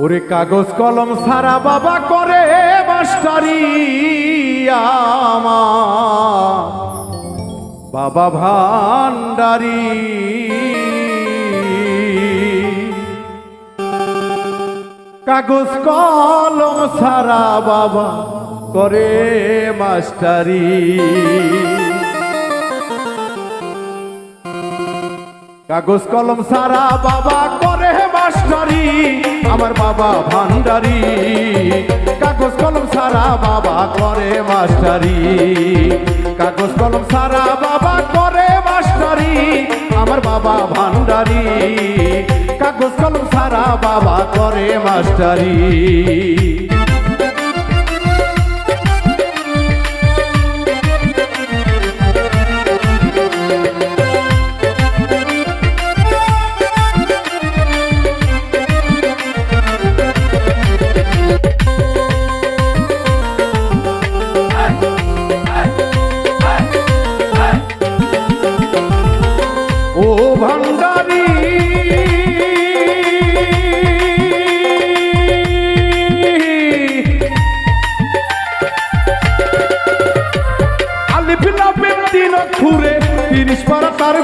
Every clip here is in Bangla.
ওরে কাগজ কলম সারা বাবা করে মাস্টারি বাবা ভান্ডারি। কাগজ কলম সারা বাবা করে মাস্টারি। কাগজ কলম সারা বাবা করে মাস্টারি আমার বাবা ভান্ডারি। কাগজ কলম সারা বাবা করে মাস্টারি। কাগজ কলম সারা বাবা করে মাস্টারি, আমার বাবা ভান্ডারি। কাগজ কলম সারা বাবা করে মাস্টারি।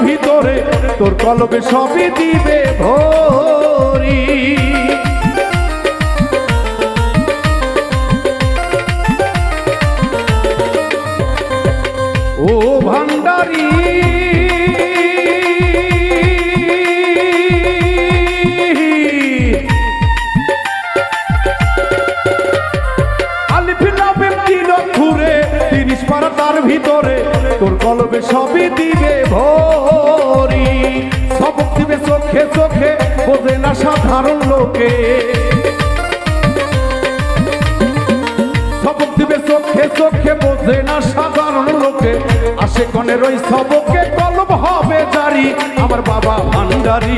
ভিতরে তোর কলবে সবই দিবে ভরি। ভিতরে তোর কলবে সবই দিবে ভরি। সবক দিবে চোখে চোখে, বোঝে না সাধারণ লোকে। সবক দিবে চোখে চোখে, বোঝে না সাধারণ লোকে। আসে কনের ওই সবকে জারি আমার বাবা ভান্ডারি।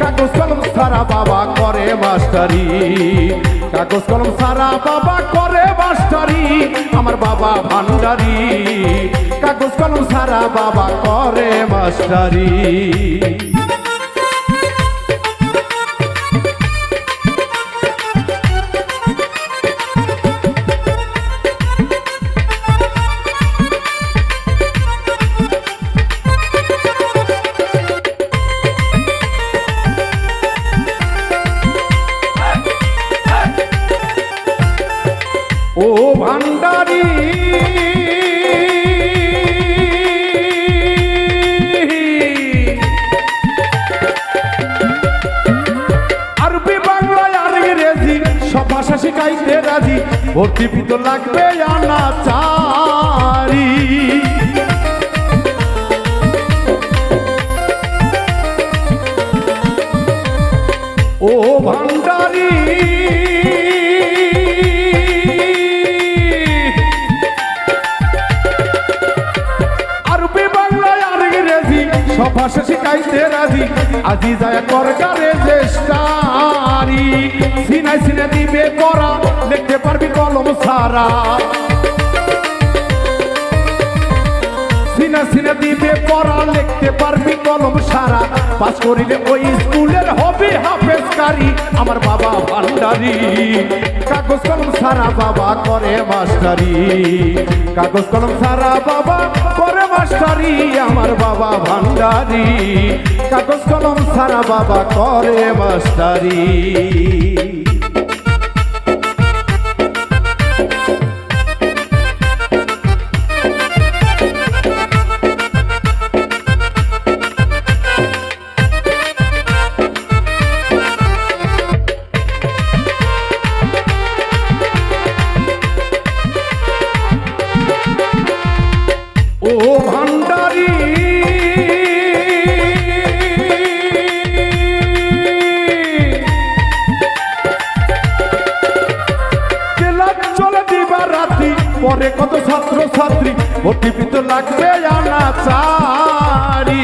কাগজ কলম সারা বাবা করে মাস্টারি। কাগজ কলম সারা বাবা করে মাস্টারি, আমার বাবা ভান্ডারি। কাগজ কলম সারা বাবা করে মাস্টারি। ও ভান্ডারি। আরবি বাংলায় আর ইংরেজি সব ভাষা শিখাইতে রাজি। ভর্তি পিত লাগবে আনা চারি ভাষা শিখাইতে রাজি। আজি যায় করগারে চেষ্টারি সিনাই সিনে দিবে করা, লিখতে পারবি কলম সারা। সিনা সিনা দিবে পড়া লিখতে পারবি কলম সারা। পাস করিলে ওই স্কুলের হবে হাফেজকারি, আমার বাবা ভান্ডারি। কাগজ কলম সারা বাবা করে মাস্টারি। কাগজ কলম সারা বাবা মাস্টারি আমার বাবা ভান্ডারি। কাগজ কলম সারা বাবা করে মাস্টারি। পরে কত ছাত্র ছাত্রী ভর্তি লাগবে আনা চারি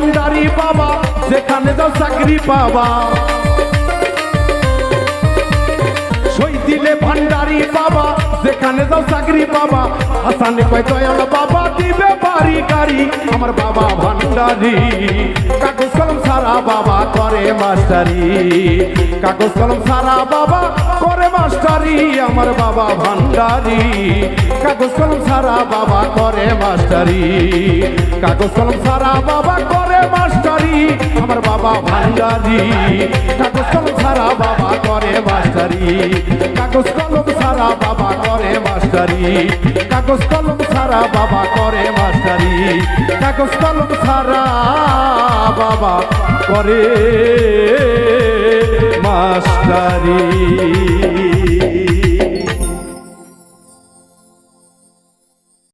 ভান্ডারি বাবা, যেখানে যাও চাকরি পাবা। সই দিলে ভান্ডারি বাবা, যেখানে যাও চাকরি পাবা। আসানে কয়, দয়াল বাবা, দিবে বাড়ি গাড়ি, আমার বাবা ভান্ডারি। কাগজ কলম সারা বাবা করে মাস্টারি। কাগজ কলম সারা বাবা করে মাস্টারি, আমার বাবা ভান্ডারি। কাগজ কলম সারা বাবা করে মাস্টারি। কাগজ কলম সারা বাবা করে মাস্টারি, আমার বাবা ভান্ডারি। কাগজ কলম সারা বাবা করে মাস্টারি। কাগজ কলম সারা বাবা করে মাস্টারি। কাগজ কলম সারা বাবা করে মাস্টারি। কাগজ কলম সারা বাবা করে মাস্টারি।